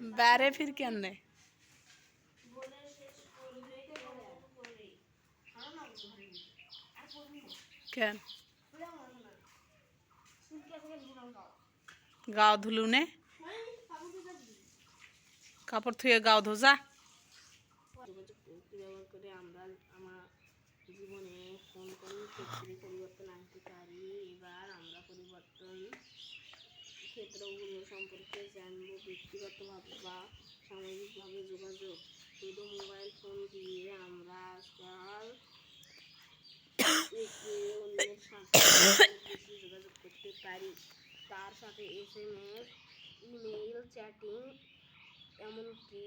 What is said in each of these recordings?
বাইরে ফির কেন রে কেন? গাও ধুলু নে। কাপড় থুয়ে গাও ধোজা। ব্যবহার করে আমরা আমার জীবনে কোন কোন পরিবর্তন আনতে পারি, এবার আমরা পরিবর্তন ক্ষেত্রগুলো সম্পর্কে জানব ব্যক্তিগতভাবে বা সামাজিকভাবে যোগাযোগ। শুধু মোবাইল ফোন দিয়ে আমরা আজকাল একে অন্যের সাথে যোগাযোগ করতে পারি। তার সাথে S M S email chatting এমনকি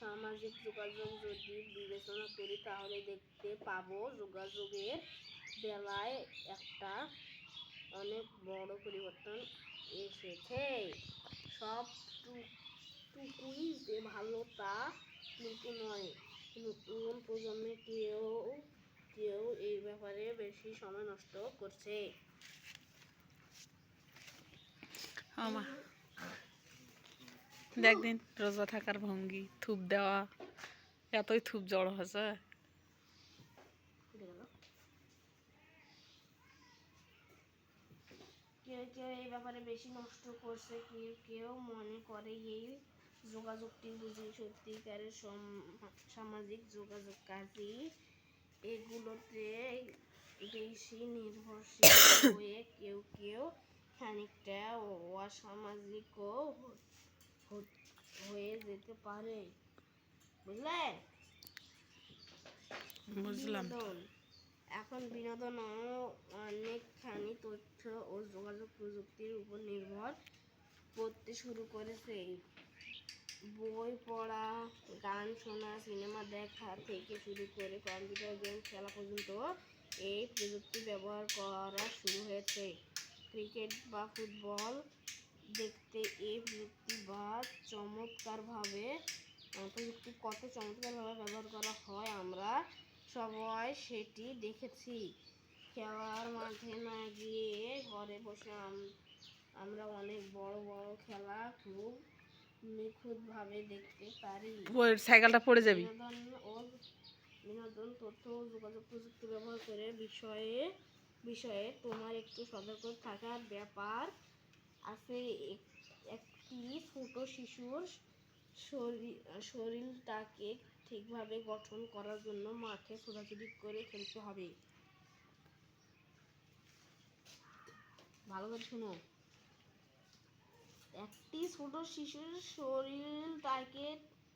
সামাজিক যোগাযোগ যদি বিবেচনা করি, তাহলে দেখতে পাবো যোগাযোগের বেলায় একটা অনেক বড় পরিবর্তন এসেছে। সব টুকুই যে ভালো তা কিন্তু নয়। নতুন প্রজন্মে কেউ কেউ এই ব্যাপারে বেশি সময় নষ্ট করছে। আমার দেখদিন রোজা থাকার ভঙ্গি থুপ দেওয়া এতই থুপ জড়ো হয়েছে। কেউ কেউ এই ব্যাপারে বেশি নষ্ট করছে কেউ কেউ মনে করে এই যোগাযোগটি বুঝি সত্যিকারের সম- সামাজিক যোগাযোগ কাজী এগুলোতে বেশি নির্ভরশীল হয়ে কেউ কেউ খানিকটা অসামাজিকও হয়ে যেতে পারে। বুঝলে বুঝলাম। এখন বিনোদন অনেকখানি তথ্য ও যোগাযোগ প্রযুক্তির উপর নির্ভর করতে শুরু করেছে বই পড়া, গান শোনা, সিনেমা দেখা থেকে শুরু করে কম্পিউটার গেম খেলা পর্যন্ত এই প্রযুক্তি ব্যবহার করা শুরু হয়েছে। ক্রিকেট বা ফুটবল দেখতে এই প্রযুক্তি বা চমৎকারভাবে, প্রযুক্তি কত চমৎকারভাবে ব্যবহার করা হয় আমরা সবাই সেটি দেখেছি। খেলার মাঠে না গিয়ে ঘরে বসে আম- আমরা অনেক বড় বড় খেলা খুব নিখুঁতভাবে দেখতে পারি। সাইকেলটা পড়ে যাবি? বিনোদন ও বিনোদন তথ্য ও যোগাযোগ প্রযুক্তি ব্যবহার করে বিষয়ে বিষয়ে তোমার একটু সতর্ক থাকার ব্যাপার আছে। এক- একটি ছোট শিশুর শরীর শরীরটাকে ঠিকভাবে গঠন করার জন্য মাঠে ছোটাছুটি করে খেলতে হবে। ভালো করে শুনো। একটি ছোট শিশুর শরীরটাকে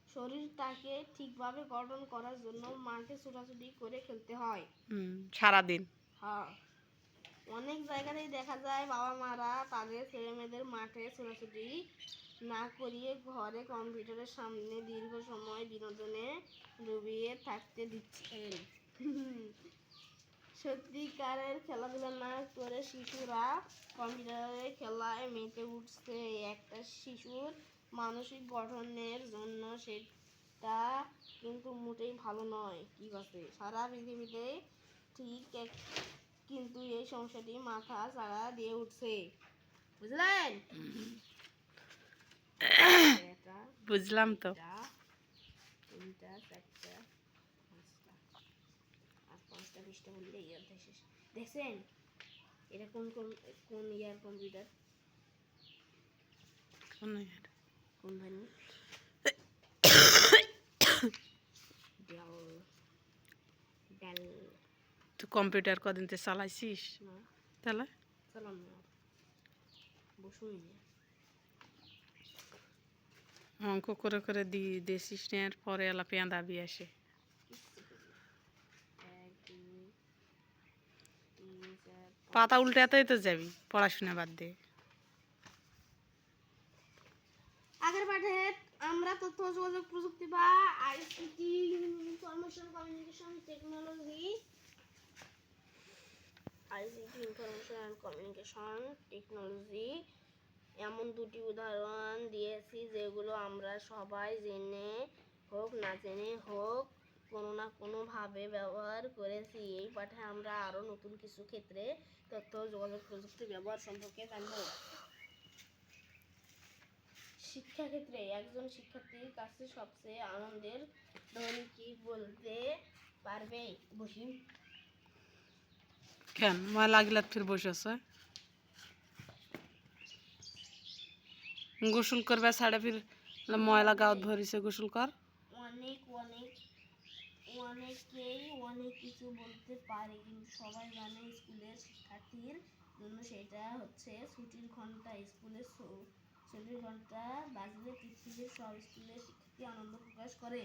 শরীরটাকে ঠিকভাবে গঠন করার জন্য মাঠে ছোটাছুটি করে খেলতে হয়। হুম সারাদিন। হ্যাঁ। অনেক জায়গাতেই দেখা যায় বাবা মারা তাদের ছেলে মেয়েদের মাঠে ছোটাছুটি না করিয়ে ঘরে কম্পিউটারের সামনে দীর্ঘ সময় বিনোদনে ডুবিয়ে থাকতে দিচ্ছেন। সত্যিকারের খেলাধুলা না করে শিশুরা কম্পিউটারে খেলায় মেতে উঠছে। একটা শিশুর মানসিক গঠনের জন্য সেটা কিন্তু মোটেই ভালো নয়। কি আছে সারা পৃথিবীতে ঠিক এক, কিন্তু এই সমস্যাটি মাথা চাড়া দিয়ে উঠছে। বুঝলেন? বুঝলাম তো। তিনটা চারটা পাঁচটা। আর পাঁচটা বিশটা বললে এই অধ্যায় শেষ। দেখছেন? এটা কোন কোন কোন ইয়ার কম্পিউটার? কোন ডেল ডেল। তুই কম্পিউটার কদিন তো চালাইছিস তাহলে? চালান না। বসুন। না অঙ্ক করে করে দি, দেশিস নেওয়ার পরে এলা পেঁদা দাবি আসে পাতা উল্টাতেই তো যাবি, পড়াশোনা বাদ দিয়ে আগের পাঠে আমরা তথ্য, যোগাযোগ প্রযুক্তি বা ICT information communication technology ICT information communication technology এমন দুটি উদাহরণ দিয়েছি যেগুলো আমরা সবাই জেনে হোক, না জেনে হোক, কোনো না কোনোভাবে ব্যবহার করেছি। এই পাঠে আমরা আরও নতুন কিছু ক্ষেত্রে তথ্য যোগাযোগ প্রযুক্তি ব্যবহার সম্পর্কে জানব। শিক্ষাক্ষেত্রে একজন শিক্ষার্থীর কাছে সবচেয়ে আনন্দের ধনী কি বলতে পারবে? বসিম কেন? ময়লা গিলাত ফির বসে আছে। গোসল করবে সাড়ে ফির ময়লা গাঁত ভরিছে গোসল কর। অনেক অনেক, অনেকেই অনেক কিছু বলতে পারে সবাই স্কুলের শিক্ষার্থীর জন্য সেটা হচ্ছে ঘণ্টা স্কুলের ঘণ্টা পৃথিবীর সব স্কুলের আনন্দ প্রকাশ করে।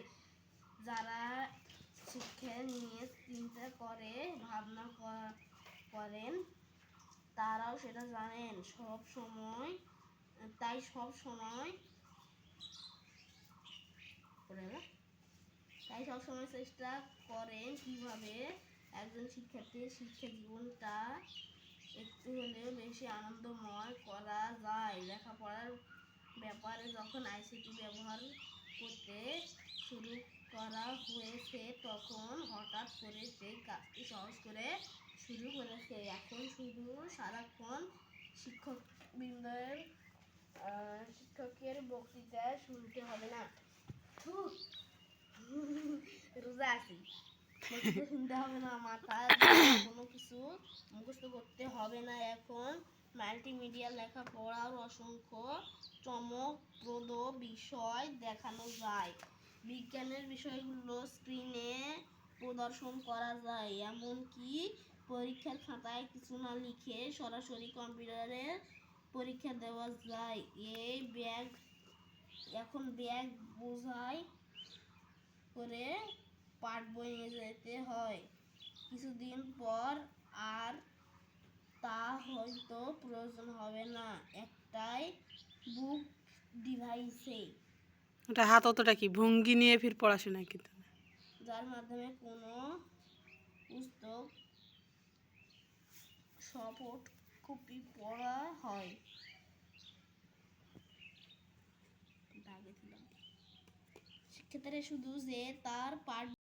যারা শিক্ষা নিয়ে চিন্তা করে, ভাবনা করেন, তারাও সেটা জানেন। সব সময় তাই সব সময় তাই সবসময় চেষ্টা করেন কীভাবে একজন শিক্ষার্থীর শিক্ষা জীবনটা একটু হলেও বেশি আনন্দময় করা যায়। লেখাপড়ার ব্যাপারে যখন আইসিটি ব্যবহার করতে শুরু করা হয়েছে, তখন হঠাৎ করে সেই কাজটি সহজ করে শুরু করেছে। এখন শুধু সারাক্ষণ শিক্ষক বৃন্দের শিক্ষকের বক্তৃতা শুনতে হবে না। রোজা আছি। শুনতে হবে না মাথায় কোনো কিছু মুখস্থ করতে হবে না এখন। মাল্টিমিডিয়া অসংখ্য চমকপ্রদ বিষয় দেখানো যায়। বিজ্ঞানের বিষয়গুলো স্ক্রিনে প্রদর্শন করা যায়। এমনকি পরীক্ষার খাতায় কিছু না লিখে সরাসরি কম্পিউটারে পরীক্ষা দেওয়া যায়। এই ব্যাগ এখন ব্যাগ বোঝাই করে বই নিয়ে যেতে হয়। কিছুদিন পর আর তা হয়তো প্রয়োজন হবে না। একটাই বুক ডিভাইসে। ওটা হাত অতটা কি? ভঙ্গি নিয়ে ফির পড়াশোনা কিন্তু যার মাধ্যমে কোনো পুস্তক সফট কপি পড়া হয়। সেক্ষেত্রে শুধু যে তার পাঠ